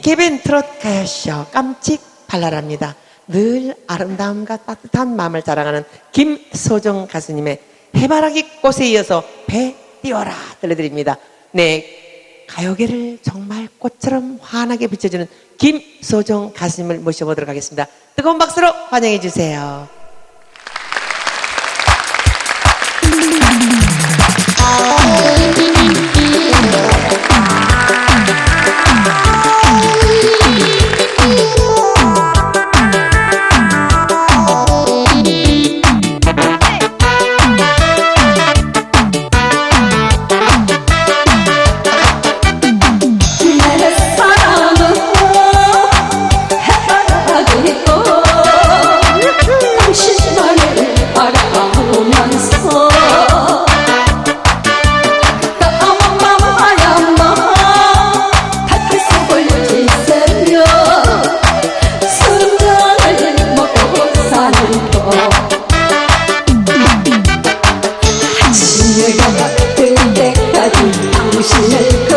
BKBN 트롯 가요쇼 깜찍 발랄합니다. 늘 아름다움과 따뜻한 마음을 자랑하는 김소정 가수님의 해바라기 꽃에 이어서 배 띄워라 들려드립니다. 네, 가요계를 정말 꽃처럼 환하게 비춰주는 김소정 가수님을 모셔보도록 하겠습니다. 뜨거운 박수로 환영해 주세요. 바라보면서 당신을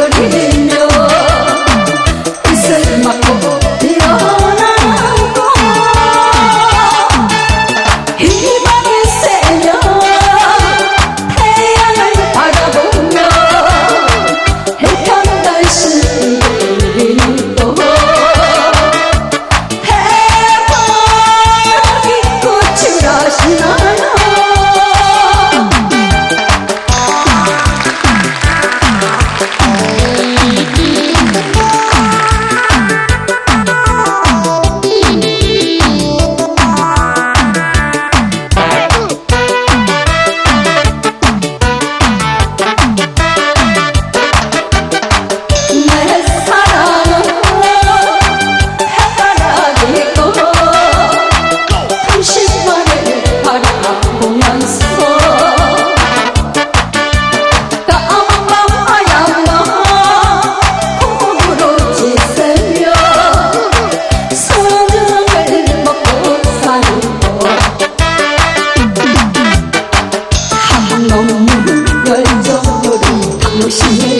浓，人中有你，有心。